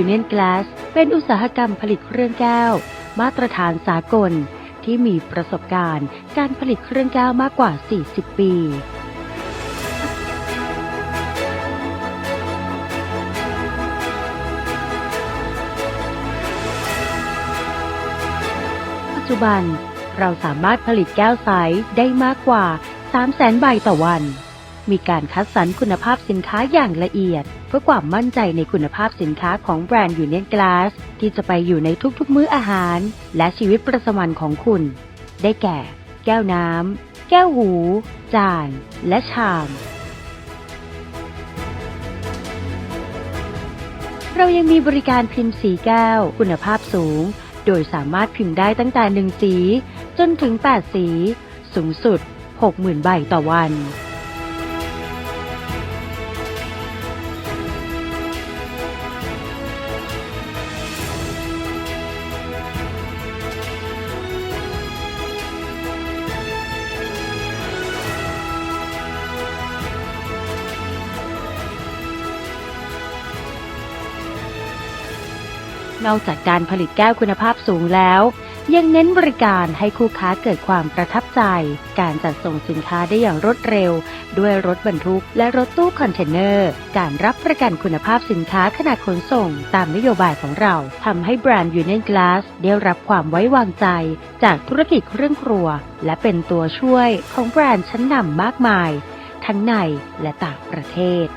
Union Glass เป็นอุตสาหกรรมผลิตเครื่องแก้ว มาตรฐานสากล ที่มีประสบการณ์การผลิตเครื่องแก้วมากกว่า 40 ปีปัจจุบัน เราสามารถผลิตแก้วใสได้มากกว่า 300,000 ใบต่อวัน มีการคัดสรรคุณภาพสินค้าอย่างละเอียด เพื่อความมั่นใจในคุณภาพสินค้าของแบรนด์ Union Glass ที่จะไปอยู่ในทุกๆมื้ออาหาร และชีวิตประจำวันของคุณ ได้แก่ แก้วน้ำแก้วหู จาน และชามเรายังมีบริการพิมพ์สีแก้ว คุณภาพสูง โดยสามารถพิมพ์ได้ตั้งแต่ 1 สี จนถึง 8 สี สูงสุด 60,000 ใบต่อวัน นอกจากการผลิตแก้วคุณภาพสูงแล้ว ยังเน้นบริการให้คู่ค้าเกิดความประทับใจ การจัดส่งสินค้าได้อย่างรวดเร็ว ด้วยรถบรรทุกและรถตู้คอนเทนเนอร์ การรับประกันคุณภาพสินค้าขณะขนส่งตามนโยบายของเราทำให้แบรนด์ Union Glass ได้รับความไว้วางใจ จากธุรกิจเครื่องครัว และเป็นตัวช่วยของแบรนด์ชั้นนำมากมาย ทั้งในและต่างประเทศ